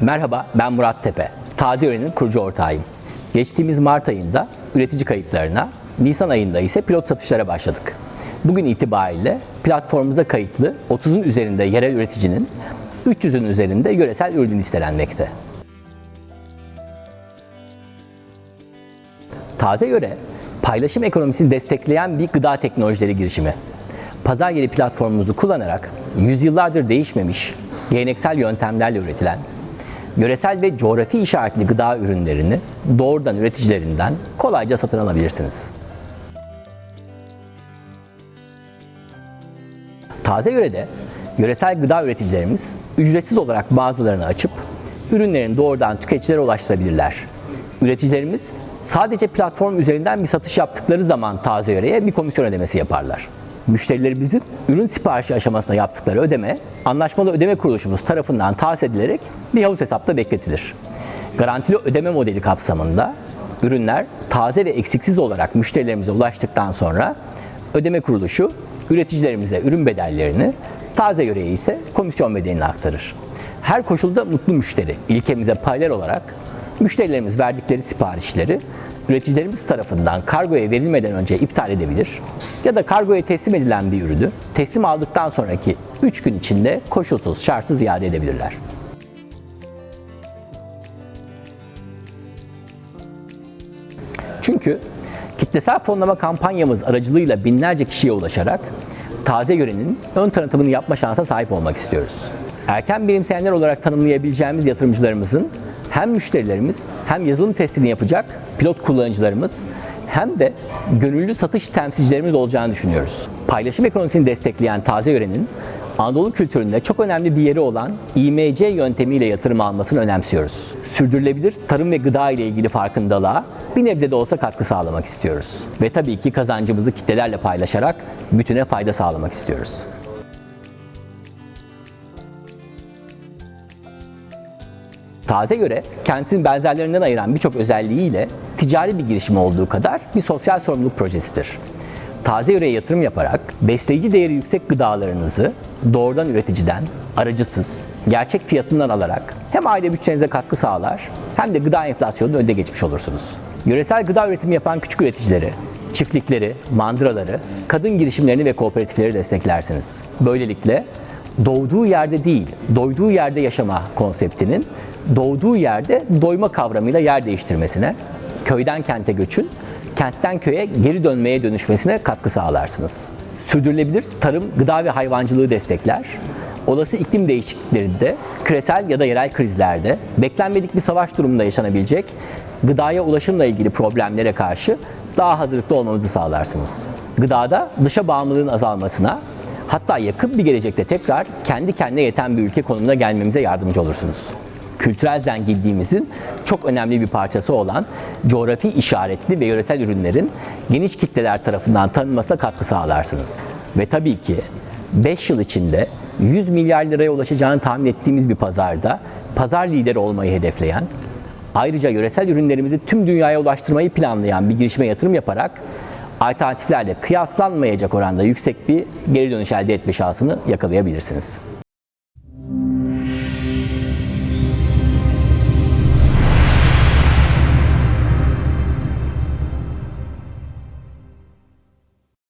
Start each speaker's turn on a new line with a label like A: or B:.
A: Merhaba, ben Murat Tepe. Taze Öğren'in kurucu ortağıyım. Geçtiğimiz Mart ayında üretici kayıtlarına, Nisan ayında ise pilot satışlara başladık. Bugün itibariyle platformumuza kayıtlı 30'un üzerinde yerel üreticinin 300'ün üzerinde yöresel ürün listelenmekte. Taze Yöre, paylaşım ekonomisini destekleyen bir gıda teknolojileri girişimi. Pazar yeri platformumuzu kullanarak yüzyıllardır değişmemiş, geleneksel yöntemlerle üretilen, yöresel ve coğrafi işaretli gıda ürünlerini doğrudan üreticilerinden kolayca satın alabilirsiniz. Taze Yöre'de yöresel gıda üreticilerimiz ücretsiz olarak bazılarını açıp ürünlerini doğrudan tüketicilere ulaştırabilirler. Üreticilerimiz sadece platform üzerinden bir satış yaptıkları zaman Taze Yöre'ye bir komisyon ödemesi yaparlar. Müşterilerimizin ürün siparişi aşamasında yaptıkları ödeme, anlaşmalı ödeme kuruluşumuz tarafından tahsis edilerek bir havuz hesapta bekletilir. Garantili ödeme modeli kapsamında ürünler taze ve eksiksiz olarak müşterilerimize ulaştıktan sonra ödeme kuruluşu üreticilerimize ürün bedellerini, taze yöreye ise komisyon bedelini aktarır. Her koşulda mutlu müşteri ilkemize paylar olarak müşterilerimiz verdikleri siparişleri üreticilerimiz tarafından kargoya verilmeden önce iptal edebilir ya da kargoya teslim edilen bir ürünü teslim aldıktan sonraki 3 gün içinde koşulsuz şartsız iade edebilirler. Çünkü kitlesel fonlama kampanyamız aracılığıyla binlerce kişiye ulaşarak taze yörenin ön tanıtımını yapma şansa sahip olmak istiyoruz. Erken bilimseyenler olarak tanımlayabileceğimiz yatırımcılarımızın hem müşterilerimiz hem yazılım testini yapacak pilot kullanıcılarımız hem de gönüllü satış temsilcilerimiz olacağını düşünüyoruz. Paylaşım ekonomisini destekleyen taze yörenin Anadolu kültüründe çok önemli bir yeri olan İMC yöntemiyle yatırım almasını önemsiyoruz. Sürdürülebilir tarım ve gıda ile ilgili farkındalığa bir nebze de olsa katkı sağlamak istiyoruz. Ve tabii ki kazancımızı kitlelerle paylaşarak bütüne fayda sağlamak istiyoruz. Taze göre kendisini benzerlerinden ayıran birçok özelliğiyle ticari bir girişim olduğu kadar bir sosyal sorumluluk projesidir. Taze yöreye yatırım yaparak besleyici değeri yüksek gıdalarınızı doğrudan üreticiden, aracısız, gerçek fiyatından alarak hem aile bütçenize katkı sağlar hem de gıda enflasyonunu önde geçmiş olursunuz. Yöresel gıda üretimi yapan küçük üreticileri, çiftlikleri, mandıraları, kadın girişimlerini ve kooperatifleri desteklersiniz. Böylelikle doğduğu yerde değil, doyduğu yerde yaşama konseptinin doğduğu yerde doyma kavramıyla yer değiştirmesine, köyden kente göçün, kentten köye geri dönmeye dönüşmesine katkı sağlarsınız. Sürdürülebilir tarım, gıda ve hayvancılığı destekler. Olası iklim değişikliklerinde, küresel ya da yerel krizlerde, beklenmedik bir savaş durumunda yaşanabilecek gıdaya ulaşımla ilgili problemlere karşı daha hazırlıklı olmamızı sağlarsınız. Gıdada dışa bağımlılığın azalmasına, hatta yakın bir gelecekte tekrar kendi kendine yeten bir ülke konumuna gelmemize yardımcı olursunuz kültürel zenginliğimizin çok önemli bir parçası olan coğrafi işaretli ve yöresel ürünlerin geniş kitleler tarafından tanınmasına katkı sağlarsınız. Ve tabii ki 5 yıl içinde 100 milyar liraya ulaşacağını tahmin ettiğimiz bir pazarda pazar lideri olmayı hedefleyen, ayrıca yöresel ürünlerimizi tüm dünyaya ulaştırmayı planlayan bir girişime yatırım yaparak alternatiflerle kıyaslanmayacak oranda yüksek bir geri dönüş elde etme şansını yakalayabilirsiniz.